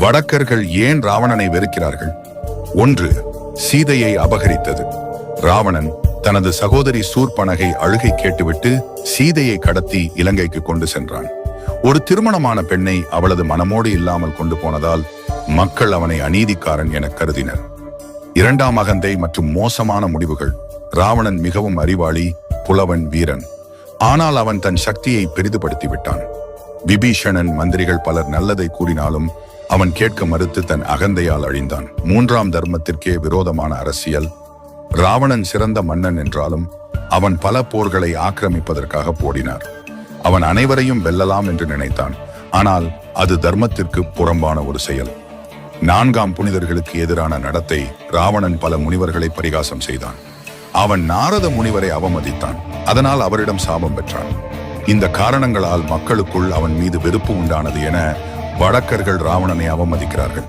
வடக்கர்கள் ஏன் ராவணனை வெறுக்கிறார்கள்? ஒன்று சீதையை அபகரித்தது. ராவணன் தனது சகோதரி சூர்பனகை அழுகை கேட்டுவிட்டு சீதையை கடத்தி இலங்கைக்கு கொண்டு சென்றான். ஒரு திருமணமான பெண்ணை அவளது மனமோடு இல்லாமல் கொண்டு போனதால் மக்கள் அவனை அநீதிக்காரன் என கருதினர். இரண்டாம் அகந்தை மற்றும் மோசமான முடிவுகள். ராவணன் மிகவும் அறிவாளி புலவன் வீரன். ஆனால் அவன் தன் சக்தியை பெரிதுபடுத்தி விட்டான் விபீஷணன் மந்திரிகள் பலர் நல்லதை கூறினாலும் அவன் கேட்க மறுத்து தன் அகந்தையால் அழிந்தான். மூன்றாம் தர்மத்திற்கே விரோதமான அரசியல். ராவணன் சிறந்த மன்னன் என்றாலும் அவன் பல போர்களை ஆக்கிரமிப்பதற்காக போடினார். அவன் அனைவரையும் வெல்லலாம் என்று நினைத்தான். ஆனால் அது தர்மத்திற்கு புறம்பான ஒரு செயல். நான்காம் புனிதர்களுக்கு எதிரான நடத்தை ராவணன் பல முனிவர்களை பரிகாசம் செய்தான். அவன் நாரத முனிவரை அவமதித்தான். அதனால் அவரிடம் சாபம் பெற்றான். இந்த காரணங்களால் மக்களுக்குள் அவன் மீது வெறுப்பு உண்டானது என வடக்கர்கள் ராவணனை அவமதிக்கிறார்கள்.